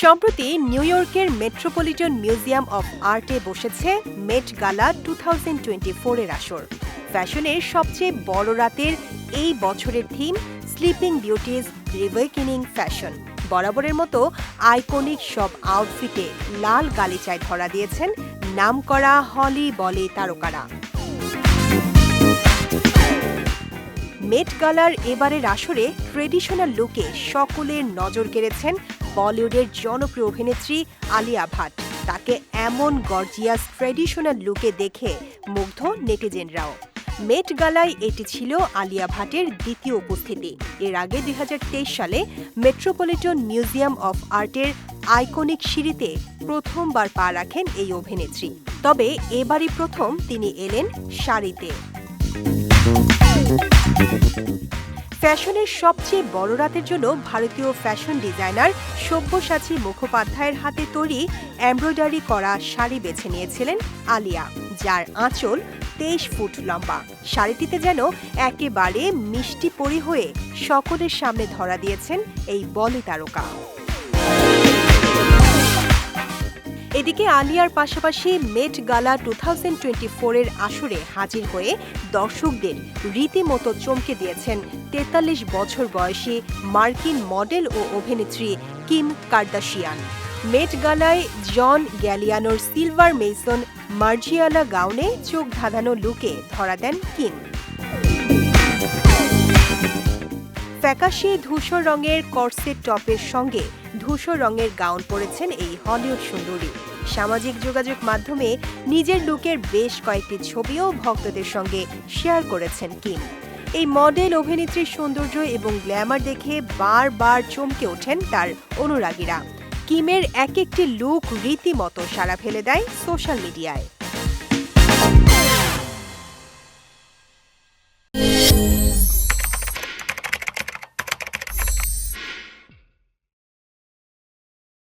সম্প্রতি নিউ ইয়র্কের metropolitan museum of আর্টে বসেছে মেট গালা টু থাউজেন্ড টোয়েন্টি ফোরের আসর। ফ্যাশনের সবচেয়ে বড় রাতের এই বছরের theme sleeping beauties reawakening fashion বরাবরের মতো আইকনিক সব আউটফিটে লাল গালিচায় ধরা দিয়েছেন নামকরা হলি বলে তারকারা। মেট গালার এবারের আসরে ট্রেডিশনাল লুকে সকলের নজর কেড়েছেন বলিউডের জনপ্রিয় অভিনেত্রী আলিয়া ভাট। তাকে এমন গর্জিয়াস ট্রেডিশনাল লুকে দেখে মুগ্ধ নেটিজেনরাও। মেট গালায় এটি ছিল আলিয়া ভাটের দ্বিতীয় উপস্থিতি। এর আগে দুই হাজার তেইশ সালে মেট্রোপলিটন মিউজিয়াম অফ আর্টের আইকনিক সিঁড়িতে প্রথমবার পা রাখেন এই অভিনেত্রী। তবে এবারই প্রথম তিনি এলেন শাড়িতে। ফ্যাশনের সবচেয়ে বড় রাতের জন্য ভারতীয় ফ্যাশন ডিজাইনার সব্যসাচী মুখোপাধ্যায়ের হাতে তৈরি এমব্রয়ডারি করা শাড়ি বেছে নিয়েছিলেন আলিয়া, যার আঁচল তেইশ ফুট লম্বা। শাড়িটিতে যেন একেবারে মিষ্টি পরি হয়ে সকলের সামনে ধরা দিয়েছেন এই বলি তারকা। এদিকে আলিয়ার পাশাপাশি মেট গালা টু থাউজেন্ড টোয়েন্টি ফোরের আসরে হাজির হয়ে দর্শকদের রীতিমতো চমকে দিয়েছেন তেতাল্লিশ বছর বয়সী মার্কিন মডেল ও অভিনেত্রী কিম কার্দাশিয়ান। মেট গালায় জন গ্যালিয়ানোর সিলভার মেইসন মার্জিয়ালা গাউনে চোখ ধাঁধানো লুকে ধরা দেন কিম। ফ্যাকাশে ধূসর রঙের কর্সেট টপের সঙ্গে ধূসর রঙের গাউন পরেছেন এই হলিউড সুন্দরী। সামাজিক যোগাযোগ মাধ্যমে নিজের লুকের বেশ কয়েকটি ছবিও ভক্তদের সঙ্গে শেয়ার করেছেন কিম। এই মডেল অভিনেত্রীর সৌন্দর্য এবং গ্ল্যামার দেখে বারবার চমকে ওঠেন তার অনুরাগীরা। কিমের এক একটি লুক রীতিমতো সাড়া ফেলে দেয় সোশ্যাল মিডিয়ায়।